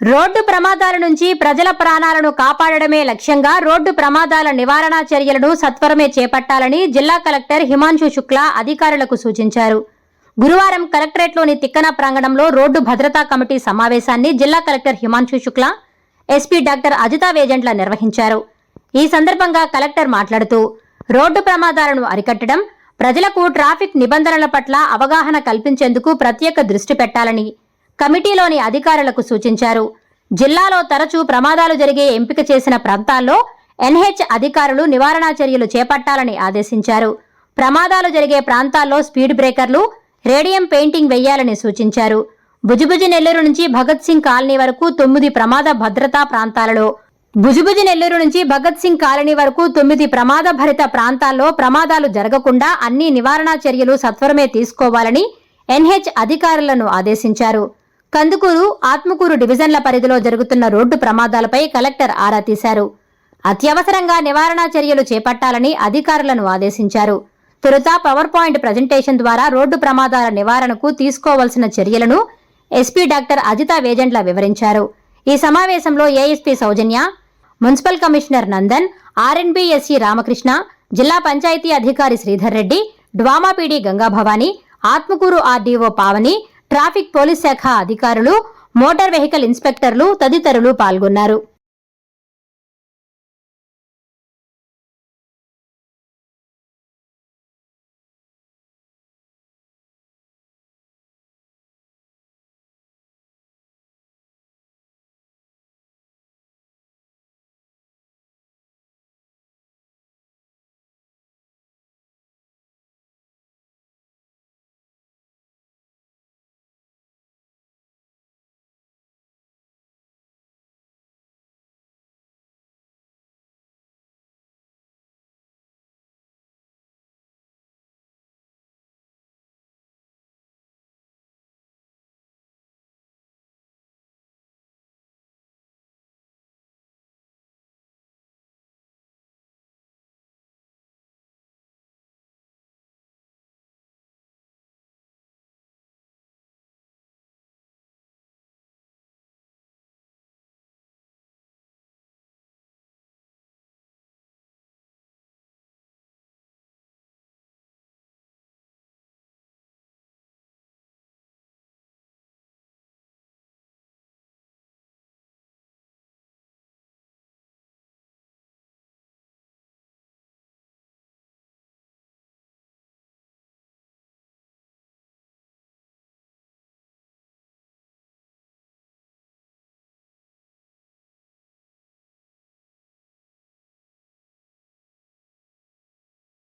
Road ప్రమాదాల నుంచి ప్రజల ప్రాణాలను కాపాడడమే లక్ష్యంగా రోడ్డు ప్రమాదాల నివారణ చర్యలను సత్వరమే చేపట్టాలని జిల్లా కలెక్టర్ హిమాంశు శుక్లా అధికారులకు సూచించారు. గురువారం కలెక్టరేట్లోని తిక్కన ప్రాంగణంలో రోడ్డు భద్రతా కమిటీ సమావేశాన్ని జిల్లా collector Himanshu Shukla SP doctor Ajitha Vejendla నిర్వహించారు. ఈ సందర్భంగా కలెక్టర్ మాట్లాడుతూ రోడ్డు ప్రమాదాలను అరికట్టడం ప్రజలకు ట్రాఫిక్ నిబంధనల పట్ల అవగాహన కల్పించేందుకు ప్రత్యేక దృష్టి పెట్టాలని కమిటీలోని అధికారులకు సూచించారు. జిల్లాలో తరచూ ప్రమాదాలు జరిగే ఎంపిక చేసిన ప్రాంతాల్లో ఎన్హెచ్ అధికారులు నివారణా చర్యలు చేపట్టాలని ఆదేశించారు. ప్రమాదాలు జరిగే ప్రాంతాల్లో స్పీడ్ బ్రేకర్లు రేడియం పెయింటింగ్ వేయాలని సూచించారు. భుజుభుజి నెల్లూరు నుంచి భగత్ సింగ్ కాలనీ వరకు తొమ్మిది ప్రమాద భద్రతా ప్రాంతాలలో భుజుభుజి నెల్లూరు నుంచి భగత్ సింగ్ కాలనీ వరకు తొమ్మిది ప్రమాద భరిత ప్రాంతాల్లో ప్రమాదాలు జరగకుండా అన్ని నివారణా చర్యలు సత్వరమే తీసుకోవాలని ఎన్హెచ్ అధికారులను ఆదేశించారు. కందుకూరు ఆత్మకూరు డివిజన్ల పరిధిలో జరుగుతున్న రోడ్డు ప్రమాదాలపై కలెక్టర్ ఆరా తీశారు. అత్యవసరంగా నివారణా చర్యలు చేపట్టాలని అధికారులను ఆదేశించారు. తొలుత పవర్ పాయింట్ ప్రజెంటేషన్ ద్వారా రోడ్డు ప్రమాదాల నివారణకు తీసుకోవాల్సిన చర్యలను ఎస్పీ డాక్టర్ అజిత వేజెంట్ల వివరించారు. ఈ సమావేశంలో ASP Soujanya municipal commissioner Nandan ఆర్ఎన్బిఎస్సి Ramakrishna జిల్లా పంచాయతీ అధికారి Sridhar Reddy డ్వామాపీడి Gangabhavani Atmakur RDO Pavani traffic police శాఖ అధికారులు మోటార్ వెహికల్ ఇన్స్పెక్టర్లు తదితరులు పాల్గొన్నారు.